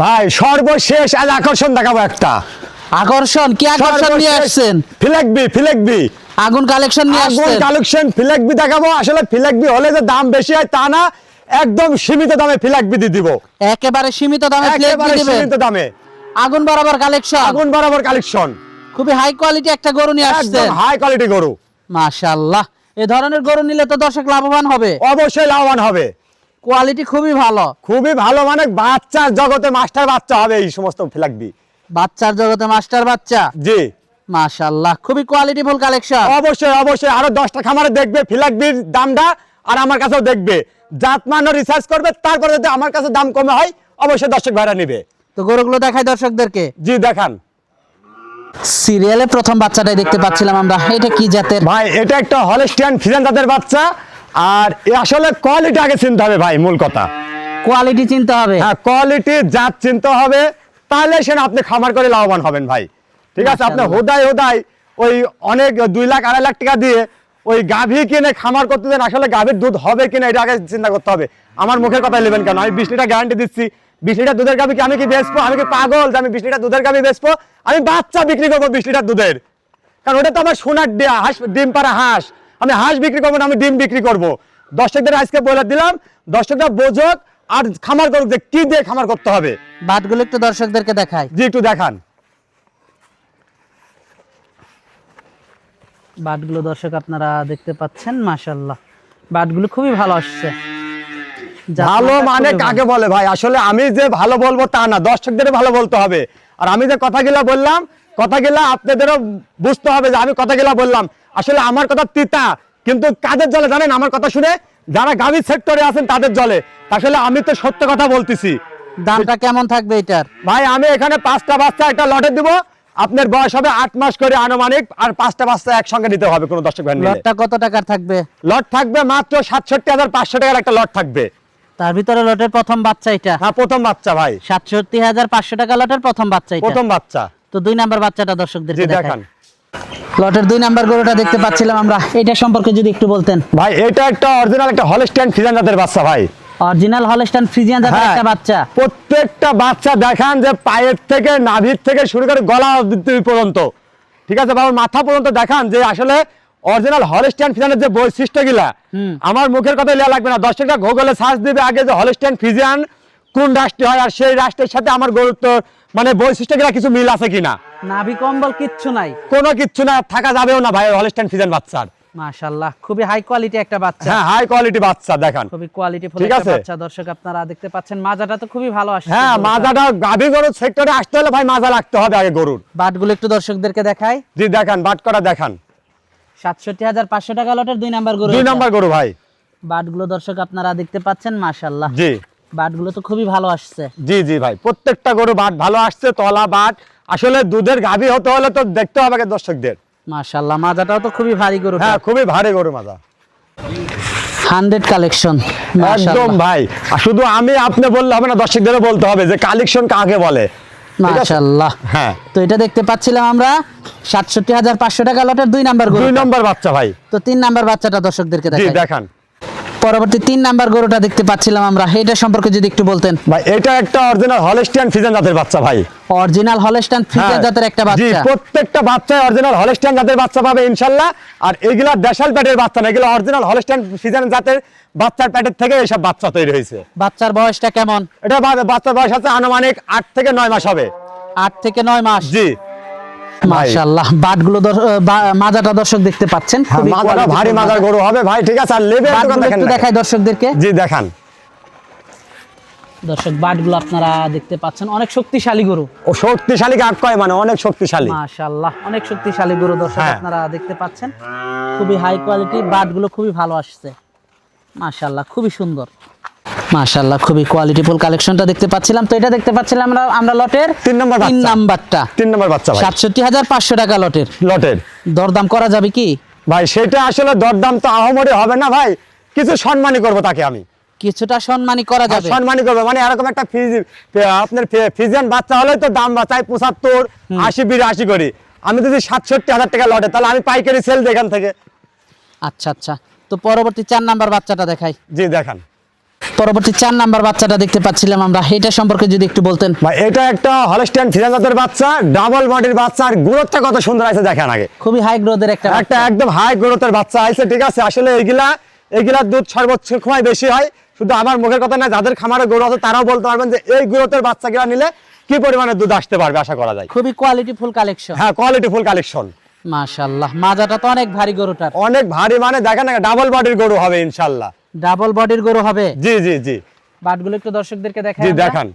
ভাই সর্বশেষ আজ আকর্ষণ দেখাবো একটা। আকর্ষণ? কি আকর্ষণ নিয়ে আসছেন? ফিলেকবি ফিলেকবি। আগুন কালেকশন নিয়ে আসছেন? আগুন কালেকশন ফিলেকবি দেখাবো। আসলে ফিলেকবি হলে যে দাম বেশি হয় তা না একদম সীমিত দামে ফিলেকবি দিয়ে দিব। একেবারে সীমিত দামে একেবারে দিবেন? সীমিত দামে। আগুন বরাবর কালেকশন? আগুন বরাবর কালেকশন। খুবই হাই কোয়ালিটি একটা গরু নিয়ে একদম আসছেন। হাই কোয়ালিটি গরু। মাশাআল্লাহ। এ ধরনের গরু নিলে তো দর্শক লাভবান হবে। অবশ্যই লাভবান হবে। কোয়ালিটি খুবই ভালো। খুবই ভালো মানে বাচ্চার জগতে মাস্টার বাচ্চা হবে এই সমস্ত ফিলাকবি বাচ্চার জগতে মাস্টার বাচ্চা? জি। মাশাআল্লাহ খুবই কোয়ালিটি কোয়ালিটিফুল কালেকশন অবশ্যই অবশ্যই আরও দশটা খামারে দেখবে ফিলাকবির দামটা আর আমার কাছেও দেখবে। জাতমান রিসার্চ করবে তারপরে যদি আমার কাছে দাম কমে হয় অবশ্যই দর্শক ভাইরা নেবে। তো গরুগুলো দেখাই দর্শকদেরকে। জি দেখান। সিরিয়ালে প্রথম বাচ্চাটাই দেখতে পাচ্ছিলাম আমরা। এটা কি জাতের? ভাই এটা একটা হলস্টিয়ান ফিজান জাতের বাচ্চা। আর আসলে কোয়ালিটি আগে চিনতে হবে ভাই মূল কথা। কোয়ালিটি চিনতে হবে। হ্যাঁ কোয়ালিটি জাত চিনতে হবে তাহলে সেটা আপনি খামার করে লাভবান হবেন ভাই। ঠিক আছে আপনি মাশাআল্লাহ। হোদাই হোদাই ওই অনেক দুই লাখ আড়াই লাখ টাকা দিয়ে ওই গাভী কিনে খামার করতে দেন আসলে গাভীর দুধ হবে কিনা এটা আগে চিন্তা করতে হবে। আমার মুখের কথা নেবেন কেন? আমি বিশ লিটার গ্যারান্টি দিচ্ছি। বিশ লিটার দুধের গাভী কি আমি কি বেচবো? আমি কি পাগল যে আমি বিশ লিটার দুধের গাভী বেচবো? আমি বাচ্চা বিক্রি করব বিশ লিটার দুধের। কারণ ওটা তো আমার সোনার ডিম পাড়া হাঁস। আমি হাঁস বিক্রি করব না আমি ডিম বিক্রি করব। দর্শকদের আজকে বলে দিলাম দর্শকরা বোঝক আর খামার করুক যে কি দিয়ে খামার করতে হবে। বাটগুলো একটু দর্শকদেরকে দেখাই। জি একটু দেখান। বাটগুলো দর্শক আপনারা দেখতে পাচ্ছেন মাশাআল্লাহ। বাটগুলো খুবই ভালো আসছে। ভালো মানে কাকে বলে ভাই? আসলে আমি যে ভালো বলব তা না দর্শকদের ভালো বলতে হবে। আর আমি যে কথাগুলা বললাম কথাগুলা আপনাদেরও বুঝতে হবে যে আমি কথাগুলা বললাম। আসলে আমার কথা তিতা কিন্তু কাদের জলে জানেন? আমার কথা শুনে যারা গাভী সেক্টরে আছেন তাদের জলে। আসলে আমি তো সত্য কথা বলতেছি। দামটা কেমন থাকবে এটার? ভাই আমি এখানে পাঁচটা বাচ্চা একটা লটে দিব। আপনার বয়স হবে আট মাস করে আনুমানিক আর পাঁচটা বাচ্চা একসঙ্গে নিতে হবে কোনো দর্শক ভাই লটটা কত টাকার থাকবে? লট থাকবে মাত্র সাতষট্টি হাজার পাঁচশো টাকার একটা লট থাকবে। তার ভিতরে লটের প্রথম বাচ্চা এটা? হ্যাঁ প্রথম বাচ্চা ভাই। সাতষট্টি হাজার পাঁচশো টাকা লটের প্রথম বাচ্চা এটা? প্রথম বাচ্চা। তো দুই নাম্বার বাচ্চাটা দর্শকদের দেখান। লটের দুই নাম্বার গরুটা দেখতে পাচ্ছিলাম আমরা। এটা সম্পর্কে যদি একটু বলতেন। ভাই এটা একটা অরিজিনাল একটা হলস্টাইন ফিজান জাতের বাচ্চা ভাই। অরিজিনাল হলস্টাইন ফ্রিজিয়ান জাতের হ্যাঁ, একটা বাচ্চা। প্রত্যেকটা বাচ্চা দেখান যে পায়ের থেকে নাভির থেকে শুরু করে গলা অবধি পর্যন্ত। ঠিক আছে বাবা মাথা পর্যন্ত দেখান যে আসলে অরিজিনাল হলস্টাইন ফিজানের যে বৈশিষ্ট্যগুলা হুম। আমার মুখের কথা লেয়া লাগবে না। দর্শকটা গুগলে সার্চ দিবে আগে যে হলস্টাইন ফিজিয়ান কোন রাষ্ট্রে হয় আর সেই রাষ্ট্রের সাথে আমার গুরুত্ব মানে বৈশিষ্ট্যগুলা কিছু মিল আছে কিনা? নাভি কম্বল কিচ্ছু নাই। কোনো কিচ্ছু না থাকা যাবেও না ভাই হলস্টাইন ফিজিয়ান বাচ্চার। মাশাআল্লাহ খুবই হাই কোয়ালিটি একটা বাচ্চা। হ্যাঁ হাই কোয়ালিটি বাচ্চা দেখান। খুবই কোয়ালিটি ফুল একটা বাচ্চা দর্শক আপনারা দেখতে পাচ্ছেন মাজাটা তো খুবই ভালো আসছে। হ্যাঁ মাজাটা গাভী গরুর সেক্টরে আসতে হলে ভাই মাজা লাগতে হবে আগে গরুর। বাটগুলো একটু দর্শকদেরকে দেখাই। জি দেখান বাট করা দেখান? সাতষট্টি হাজার পাঁচশো টাকা লটের দুই নাম্বার গরু দুই। নম্বর গরু ভাই। বাটগুলো দর্শক আপনারা দেখতে পাচ্ছেন মাশাআল্লাহ। জি। বাটগুলো তো খুবই ভালো আসছে। জি জি ভাই প্রত্যেকটা গরু বাট ভালো আসছে তলা বাট। আসলে দুধের গাভী হতে হলে তো দেখতে হবে দর্শকদের। মাশাআল্লাহ মাজাটাও তো খুবই ভারী গরু হ্যাঁ খুবই ভারী গরু মাজা। হান্ড্রেড কালেকশন একদম ভাই আর শুধু আমি আপনি বললে হবে না দর্শকদেরও বলতে হবে যে কালেকশন কাকে বলে। মাশাআল্লাহ। হ্যাঁ। তো এটা দেখতে পাচ্ছিলাম আমরা সাতষট্টি হাজার পাঁচশো টাকা লটের দুই নাম্বার গরু দুই নম্বর বাচ্চা ভাই। তো তিন নাম্বার বাচ্চাটা দর্শকদেরকে জি দেখাই। দেখান। পরবর্তী তিন নাম্বার গরুটা দেখতে পাচ্ছিলাম আমরা। এটা সম্পর্কে যদি একটু বলতেন। ভাই এটা একটা অরিজিনাল হলস্টিয়ান ফিজেন জাতের বাচ্চা ভাই। অরিজিনাল হলস্টাইন ফ্রিজিয়ান হ্যাঁ। জাতের একটা জি বাচ্চা প্রত্যেকটা বাচ্চা অরিজিনাল হলস্টাইন জাতের বাচ্চা পাবে ইনশাল্লাহ। আর এগুলা দেশাল প্যাটের বাচ্চা না এগুলো অরিজিনাল হলস্টাইন ফিজান জাতের বাচ্চার প্যাটের থেকে এইসব বাচ্চা তৈরি হয়েছে। বাচ্চার বয়সটা কেমন? এটা বাচ্চার বয়স আছে আনুমানিক আট থেকে নয় মাস হবে। আট থেকে নয় মাস। জি। মাশাআল্লাহ। বাটগুলো মাজাটা দর্শক দেখতে পাচ্ছেন। হ্যাঁ, মাজাটা ভারী মাজার গরু হবে। ভাই ঠিক আছে আর লেবে একটু দেখাই দর্শকদেরকে। জি দেখান। দর্শক বাটগুলো আপনারা দেখতে পাচ্ছেন। অনেক শক্তিশালী গরু। ও শক্তিশালী কাক কয় মানে? অনেক শক্তিশালী। মাশাআল্লাহ অনেক শক্তিশালী গরু দর্শক হ্যাঁ। আপনারা দেখতে পাচ্ছেন। খুবই হাই কোয়ালিটি বাটগুলো খুবই ভালো আসছে। মাশাআল্লাহ খুবই সুন্দর। মাশাআল্লাহ খুবই কোয়ালিটিফুল কালেকশনটা দেখতে পাচ্ছিলাম। তো এটা দেখতে পাচ্ছিলাম আমরা আমরা লটের তিন নম্বর তিন। নাম্বারটা। তিন নম্বর বাচ্চা ভাই। সাতষট্টি হাজার পাঁচশো টাকা লটের। লটের। দরদাম করা যাবে কি? ভাই সেটা আসলে দরদাম তো আহমরে হবে না ভাই। কিছু সম্মানই করব তাকে আমি। কিছুটা সম্মানী করা যাবে। সম্মানই করব। মানে এরকম একটা ফিজ আপনার ফিজিয়ান বাচ্চা হলে তো দাম বাঁচাই পঁচাত্তর আশি বিরাশি করি। আমি যদি সাতষট্টি হাজার টাকা লটে তাহলে আমি পাইকারি সেল এখান থেকে। আচ্ছা আচ্ছা। তো পরবর্তী চার নাম্বার বাচ্চাটা দেখাই। জি দেখান। পরবর্তী চার নাম্বার বাচ্চাটা দেখতে পাচ্ছিলাম আমরা। এটা সম্পর্কে যদি একটু বলতেন। ভাই এটা একটা হলস্টিয়ান ফিজান জাতের বাচ্চা ডাবল বডির বাচ্চা আর গ্রোথটা কত সুন্দর আছে দেখেন আগে। খুবই হাই গ্রোথের একটা একটা একদম হাই গ্রোথের বাচ্চা আছে ঠিক আছে? আসলে এগুলা এগুলার দুধ সর্বোচ্চ সময় বেশি হয়। শুধু আমার মুখের কথা না যাদের খামারে গরু আছে তারাও বলতে পারবেন যে এই গ্রোথের বাচ্চাগুলা নিলে কি পরিমাণে দুধ আসতে পারবে আশা করা যায়। খুবই কোয়ালিটি ফুল কালেকশন হ্যাঁ কোয়ালিটি ফুল কালেকশন মাশাআল্লাহ মাজাটা তো অনেক ভারী গরুটার। অনেক ভারী মানে দেখেন না ডাবল বডির গরু হবে ইনশাল্লাহ ডাবল বডির গরু হবে। জি জি জি। বাটগুলো একটু দর্শকদেরকে দেখাই জি। দেখান।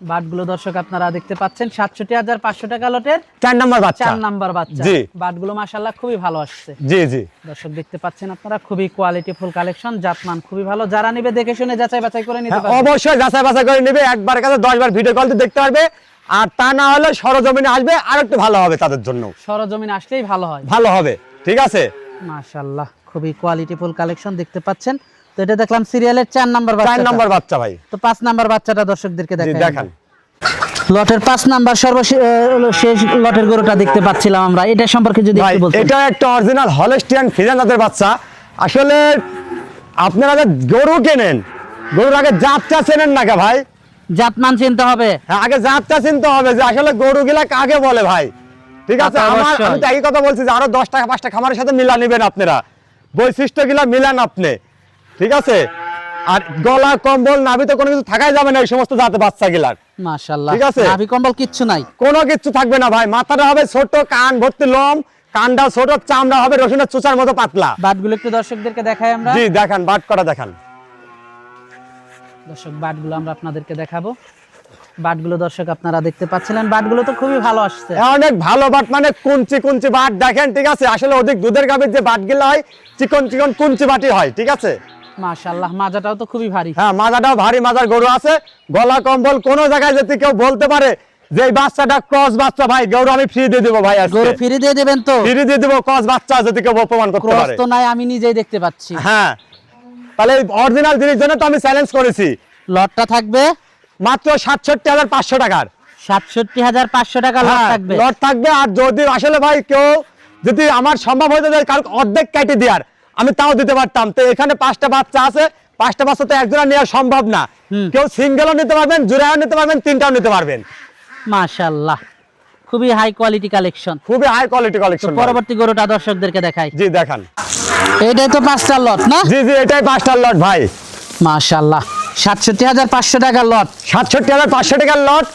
বাটগুলো দর্শক আপনারা দেখতে পাচ্ছেন সাতষট্টি হাজার পাঁচশো টাকা লটের চার নাম্বার বাচ্চা। চার নাম্বার বাচ্চা। জি। বাটগুলো মাশাল্লাহ খুবই ভালো আসছে। জি জি। দর্শক দেখতে পাচ্ছেন আপনারা খুবই কোয়ালিটি ফুল কালেকশন জাতমান খুবই ভালো। যারা নিবে দেখে শুনে যাচাই বাছাই করে নিতে হ্যাঁ, পারবে অবশ্যই যাচাই বাছাই করে নেবে একবার কাছে দশ বার ভিডিও কল দেখতে পারবে। আর তা না হলে সরজমিনে আসবে আর একটু ভালো হবে তাদের জন্য। সরজমিন আসলেই ভালো হয়। ভালো হবে ঠিক আছে? মাশাল্লাহ খুবই কোয়ালিটি ফুল কালেকশন দেখতে পাচ্ছেন। তো এটা দেখলাম সিরিয়ালের চার নাম্বার চার নাম্বার বাচ্চা ভাই। তো পাঁচ নাম্বার বাচ্চাটা দর্শকদেরকে দেখাই। দেখান। লটের পাঁচ নাম্বার সর্বশেষ লটের গরুটা দেখতে পাচ্ছিলাম আমরা। এটা সম্পর্কে যদি একটু বলতেন। এটা একটা অরিজিনাল হলস্টিয়ান ফিজান জাতের বাচ্চা। আসলে আপনারা যে গরু কেনেন গরুর আগে জাতটা চেনেন না কে ভাই? জাতমান চিনতে হবে। হ্যাঁ, আগে জাতটা চিনতে হবে যে আসলে গরু গুলা কাকে বলে ভাই? ঠিক আছে? আমার। আমি তো একই কথা বলছি যে আরও দশ টাকা পাঁচটা খামারের সাথে মিলা নেবেন আপনারা। বৈশিষ্ট্যগুলা মিলান আপনি। ঠিক আছে? আর গলা কম্বল নাভিতে কোনো কিছু থাকাই যাবে না এই সমস্ত জাতের বাচ্চা গিলার মাশাল্লাহ ঠিক আছে। নাভি কম্বল কিচ্ছু নাই। কোনো কিছু থাকবে না ভাই। মাথাটা হবে ছোট কান ভর্তি লোম কানটা ছোট চামড়া হবে রসুনের চুচার মতো পাতলা। বাটগুলো একটু দর্শকদেরকে দেখাই আমরা। জি দেখান বাট দেখান। দর্শক বাটগুলো আমরা আপনাদেরকে দেখাবো। বাটগুলো দর্শক আপনারা দেখতে পাচ্ছিলেন। বাটগুলো তো খুবই ভালো আসছে। অনেক ভালো বাট মানে কুঞ্চি কুঞ্চি বাট। দেখেন ঠিক আছে? আসলে অধিক দুধের গাভীর যে বাটগুলো হয় চিকন চিকন কুঞ্চি বাটি হয় ঠিক আছে? মাশাল্লাহ মাজাটাও তো খুবই ভারী। হ্যাঁ মাজাটাও ভারী মাজার গরু আছে। গলা কম্বল কোনো জায়গায় যদি কেউ বলতে পারে যে এই বাচ্চাটা ক্রস বাচ্চা ভাই গরু আমি ফ্রি দিয়ে দেবো ভাই গরু ফিরে দিয়ে দেবেন তো? ফ্রি দিয়ে দেবো ক্রস বাচ্চা যদি কেউ প্রমাণ করতে ক্রস তো নাই আমি নিজেই দেখতে পাচ্ছি। হ্যাঁ। তাহলে অরিজিনাল জিনিস জন্য তো আমি চ্যালেঞ্জ করেছি। লটটা থাকবে। মাত্র সাতষট্টি হাজার পাঁচশো টাকার। সাতষট্টি হাজার পাঁচশো টাকা লট হ্যাঁ, থাকবে। লট থাকবে। আর যদি আসলে ভাই কেউ যদি আমার সম্ভব হয়ে যায় কারণ অর্ধেক কেটে দেওয়ার আমি তাও দিতে পারতাম। তো এখানে পাঁচটা বাচ্চা আছে। পাঁচটা বাচ্চা তো একজনা নেওয়া সম্ভব না। কেউ সিঙ্গেলও নিতে পারবেন জোড়াও নিতে পারবেন তিনটাও নিতে পারবেন। মাশাল্লাহ খুবই হাই কোয়ালিটি কালেকশন খুবই হাই কোয়ালিটি কালেকশন পরবর্তী গরুটা দর্শকদেরকে দেখাই। জি দেখান। এটাই তো পাঁচটা লট না? জি জি এটাই পাঁচটার লট ভাই। মাশাল্লাহ সাতষট্টি হাজার পাঁচশো টাকার লট সাতষট্টি হাজার পাঁচশো টাকার লট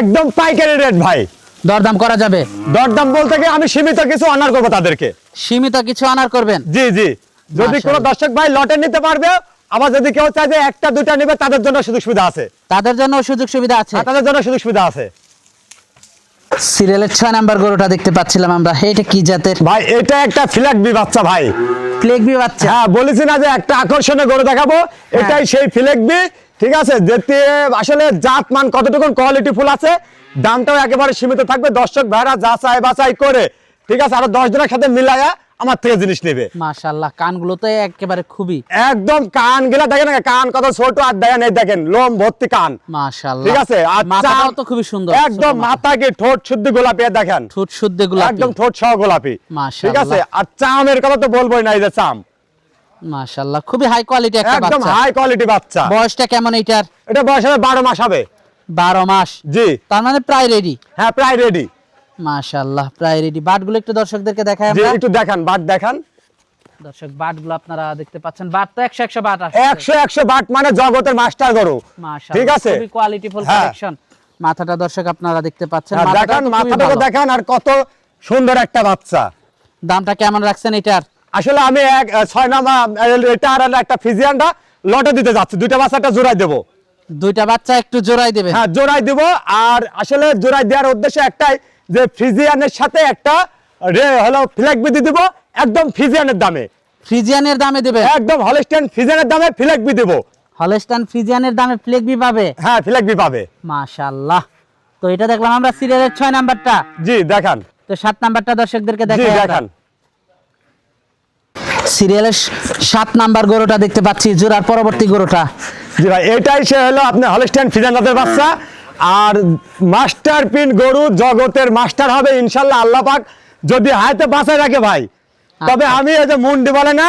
একদম পাইকারি রেট ভাই। দরদাম করা যাবে? দরদাম বলতে গিয়ে আমি সীমিত কিছু অনার করব তাদেরকে। সীমিত কিছু আনার করবেন? জি জি। যদি কোনো দর্শক ভাই লটে নিতে পারবে আবার যদি কেউ চায় যে একটা দুইটা নেবে তাদের জন্য সুযোগ সুবিধা আছে। তাদের জন্য সুযোগ সুবিধা আছে? তাদের জন্য সুযোগ সুবিধা আছে। সিরিয়ালের ছয় নাম্বার গরুটা দেখতে পাচ্ছিলাম আমরা। এটা কি জাতের? ভাই এটা একটা ফ্ল্যাগ বি বাচ্চা ভাই। ফ্ল্যাগ বি বাচ্চা? হ্যাঁ বলেছি না যে একটা আকর্ষণীয় গরু দেখাবো। এটাই সেই ফ্ল্যাগ বি ঠিক আছে? যেতে আসলে জাত মান কতটুকু কোয়ালিটি ফুল আছে। দামটাও একেবারে সীমিত থাকবে। দর্শক ভাইরা যা চায় বাছাই করে ঠিক আছে? আরও দশ জনের সাথে মিলায়া আমার থেকে জিনিস নেবে। মাশাল্লাহ কানগুলো তো একেবারে খুবই। একদম কান গিলা দেখেন না কান কত ছোট আর দেখেন এই দেখেন লোম ভর্তি কান। মাশাল্লাহ ঠিক আছে? আর মাথাটাও চাম- তো খুবই সুন্দর একদম মাথা। কি ঠোঁট শুদ্ধ গোলাপি আর দেখেন। ঠোঁট শুদ্ধ গোলাপি। একদম ঠোঁট সহ গোলাপি। মাশাআল্লাহ। ঠিক আছে? আর চামের কথা তো বলবোই না এই যে চাম। মাশাল্লাহ খুবই হাই কোয়ালিটি একটা একদম হাই কোয়ালিটি বাচ্চা। বয়সটা কেমন এইটার? এটা বয়স হবে বারো মাস হবে। বারো মাস। জি। তার মানে প্রায় রেডি হ্যাঁ প্রায় রেডি মাশাল্লাহ প্রায় রেডি বাটগুলো একটু দর্শকদেরকে দেখাই আমরা। একটু দেখান বাট দেখান। দর্শক বাটগুলো আপনারা দেখতে পাচ্ছেন। বাট তো একশো একশো বাট আছে একশো একশো বাট মানে জগতের মাস্টার গরু। মাশাআল্লাহ, ঠিক আছে? খুবই ফুল হ্যাঁ। কালেকশন মাথাটা দর্শক আপনারা দেখতে পাচ্ছেন। হ্যাঁ, দেখান ভালো। দেখান আর কত সুন্দর একটা বাচ্চা। দামটা কেমন রাখছেন এটার? আসলে আমি এক ছয় নাম্বার এটা আর একটা ফিজিয়ানটা লটে দিতে যাচ্ছি। দুইটা বাচ্চাটা জোড়াই দেবো। দুইটা বাচ্চা একটু জোড়াই দেবেন। হ্যাঁ জোড়াই দিব। আর আসলে জোড়াই দেওয়ার উদ্দেশ্য একটাই যে ফিজিয়ানের সাথে একটা হলো ফ্ল্যাগ বিধি দিব একদম ফিজিয়ানের দামে। ফ্রিজিয়ানের দামে দেবেন একদম হলস্টেন ফিজিয়ানের দামে ফ্ল্যাগ বি দিব। হলস্টান ফ্রিজিয়ানের দামে ফ্লেক বি পাবে? হ্যাঁ ফ্ল্যাগ বি পাবে। মাশাআল্লাহ। তো এটা দেখলাম আমরা সিরিয়ালের ছয় নাম্বারটা। জি দেখান। তো সাত নাম্বারটা দর্শকদেরকে জি দেখাই দেখান। সিরিয়ালের সাত নাম্বার গরুটা দেখতে পাচ্ছি জোড়ার পরবর্তী গরুটা। জি ভাই এটাই সে হলো আপনার হলস্টেন ফিজিয়ানের বাচ্চা। আর মাস্টার পিন গরু জগতের মাস্টার হবে ইনশাল্লাহ আল্লাহ পাক। যদি হাতে বাঁচায় রাখে ভাই তবে আমি এই যে মুন্ডি বলে না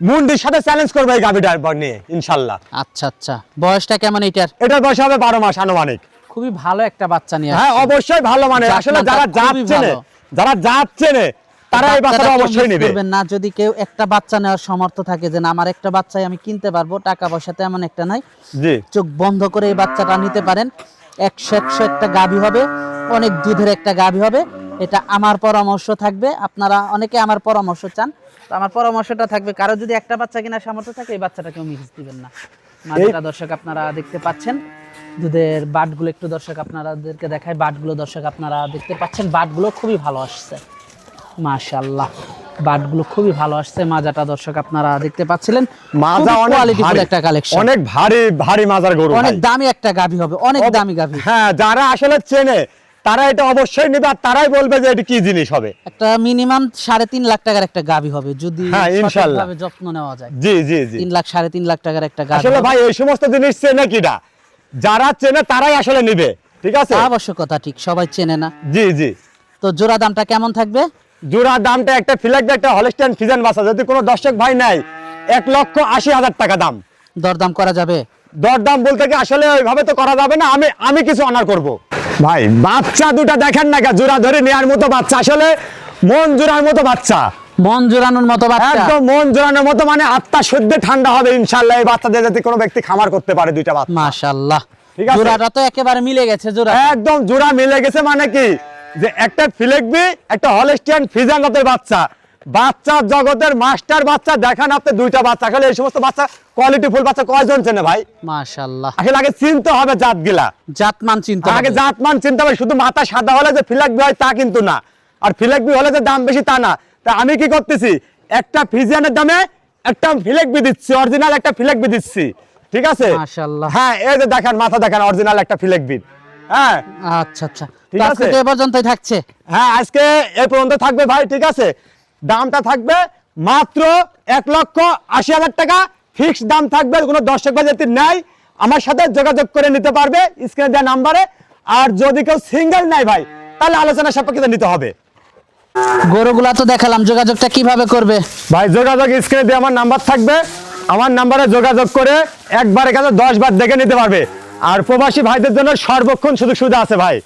মুন্ডির সাথে চ্যালেঞ্জ করব এই গাভিটা নিয়ে ইনশাল্লাহ। আচ্ছা আচ্ছা। বয়সটা কেমন এটার এটার বয়স হবে বারো মাস আনুমানিক। খুবই ভালো একটা বাচ্চা নিয়ে হ্যাঁ অবশ্যই ভালো মানে আসলে যারা খুবই যারা চেনে তারা এই বাচ্চাটা বাচ্চাটা অবশ্যই নেবে। না যদি কেউ একটা বাচ্চা নেওয়ার সমর্থ থাকে যে না আমার একটা বাচ্চাই আমি কিনতে পারব টাকা পয়সা তেমন একটা নাই জি। চোখ বন্ধ করে এই বাচ্চাটা নিতে পারেন। একশো একশো একটা গাভী হবে অনেক দুধের একটা গাভী হবে। এটা আমার পরামর্শ থাকবে। আপনারা অনেকে আমার পরামর্শ চান। তো আমার পরামর্শটা থাকবে কারও যদি একটা বাচ্চা কেনার সামর্থ্য থাকে এই বাচ্চাটা কেউ মিস দিবেন না। মাঝেটা দর্শক আপনারা দেখতে পাচ্ছেন। দুধের বাটগুলো একটু দর্শক আপনাদেরকে দেখায় বাটগুলো দর্শক আপনারা দেখতে পাচ্ছেন। বাটগুলো খুবই ভালো আসছে। মাশাল্লাহ বাটগুলো খুবই ভালো আসছে মাজাটা দর্শক আপনারা দেখতে পাচ্ছিলেন। মাজা অনেক ভারী একটা কালেকশন অনেক ভারী ভারী মাজার গরু অনেক দামি একটা গাভী হবে অনেক দামি গাভী। হ্যাঁ যারা আসলে চেনে তারা এটা অবশ্যই নেবে আর তারাই বলবে যে এটা কি জিনিস হবে। একটা মিনিমাম সাড়ে তিন লাখ টাকার একটা গাভী হবে যদি হ্যাঁ, ইনশাল্লাহ। যত্ন নেওয়া যায়। জি জি জি। তিন লাখ সাড়ে তিন লাখ টাকার একটা গাভী আসলে ভাই এই সমস্ত জিনিস চেনে কিটা যারা চেনে তারাই আসলে নিবে ঠিক আছে? আবশ্যকতা ঠিক সবাই চেনে না। জি জি। তো জোড়া দামটা কেমন থাকবে? জোড়া দামটা একটা ফিলাকবে একটা হলস্টাইন ফিজান বাসা যদি কোনো দর্শক ভাই নাই এক লক্ষ আশি হাজার টাকা দাম। দরদাম করা যাবে? দরদাম বলতে কি আসলে ওইভাবে তো করা যাবে না আমি আমি কিছু অনার করব। ভাই বাচ্চা দুটা দেখেন না জোড়া ধরে নেওয়ার মতো বাচ্চা। আসলে মন জোড়ার মতো বাচ্চা। মন জোড়ানোর মতো বাচ্চা। একদম মন জোড়ানোর মতো মানে আত্মা সদ্য ঠান্ডা হবে ইনশাল্লাহ এই বাচ্চাদের যাতে কোনো ব্যক্তি খামার করতে পারে দুইটা বাচ্চা। মাশাআল্লাহ। ঠিক আছে। জোড়াটা তো একেবারে মিলে গেছে জোড়া একদম জোড়া মিলে গেছে মানে কি? যে একটা ফিলেকবি একটা হলস্টিয়ান ফিজান জাতের বাচ্চা। বাচ্চা জগতের মাস্টার বাচ্চা দেখান আপনি দুইটা বাচ্চা। আসলে এই সমস্ত বাচ্চা কোয়ালিটি ফুল বাচ্চা কয়জন চেনে ভাই? মাশাআল্লাহ। আসলে আগে চিনতে হবে জাত গিলা জাতমান চিন্তা আগে হবে। জাতমান চিনতে হবে শুধু মাথা সাদা হলে যে ফিলাকবি হয় তা কিন্তু না। আর ফিলাকবি হলে যে দাম বেশি তা না। তা আমি কি করতেছি? একটা ফিজিয়ানের দামে একটা ফিলেকবি দিচ্ছি অরিজিনাল একটা ফিলেকবি দিচ্ছি। ঠিক আছে? মাশাআল্লাহ। হ্যাঁ এই যে দেখেন মাথা দেখেন অরিজিনাল একটা ফিলেকবি হ্যাঁ? আচ্ছা আচ্ছা। ঠিক আছে। এ পর্যন্তই থাকছে। হ্যাঁ আজকে এই পর্যন্ত থাকবে ভাই ঠিক আছে? দামটা থাকবে মাত্র এক লক্ষ আশি হাজার টাকা। ফিক্স দাম থাকবে কোনো দর্শক ভাই যদি নেয় আমার সাথে যোগাযোগ করে নিতে পারবে স্ক্রিনে দেওয়া নাম্বারে। আর যদি কেউ সিঙ্গেল নেয় ভাই তাহলে আলোচনা সাপেক্ষে নিতে হবে। গরুগুলা তো দেখালাম যোগাযোগটা কীভাবে করবে? ভাই যোগাযোগ স্ক্রিনে দিয়ে আমার নাম্বার থাকবে। আমার নাম্বারে যোগাযোগ করে একবার কাছে দশ বার দেখে নিতে পারবে। আর প্রবাসী ভাইদের জন্য সর্বক্ষণ সুযোগ সুবিধা আছে ভাই।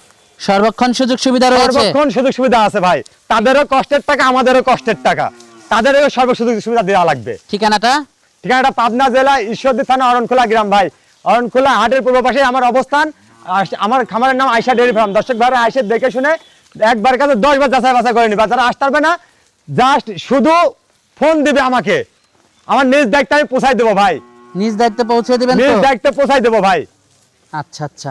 সর্বক্ষণ সুযোগ সুবিধা রয়েছে। সর্বক্ষণ সুযোগ সুবিধা আছে ভাই। তাদেরও কষ্টের টাকা আমাদেরও কষ্টের টাকা। তাদেরও সর্ব সুযোগ সুবিধা দেওয়া লাগবে। ঠিকানাটা? ঠিকানাটা পাবনা জেলা ঈশ্বরদী থানা অরণখোলা গ্রাম ভাই। অরণখোলা হাটের পূর্ব পাশে আমার অবস্থান। আমার খামারের নাম আয়সা ডেয়ারি ফার্ম। দর্শক ভাইরা আয়সা দেখে শুনে একবার কাছে দশ বার যাচাই বাছাই করে নিবা। যারা আসতে পারবে না জাস্ট শুধু ফোন দিবে আমাকে। আমার নিজ দায়িত্ব আমি পোষাই দেবো ভাই। নিজ দায়িত্বে পৌঁছে দিবেন নিজ দায়িত্ব পোষাই দেবো ভাই। আচ্ছা আচ্ছা।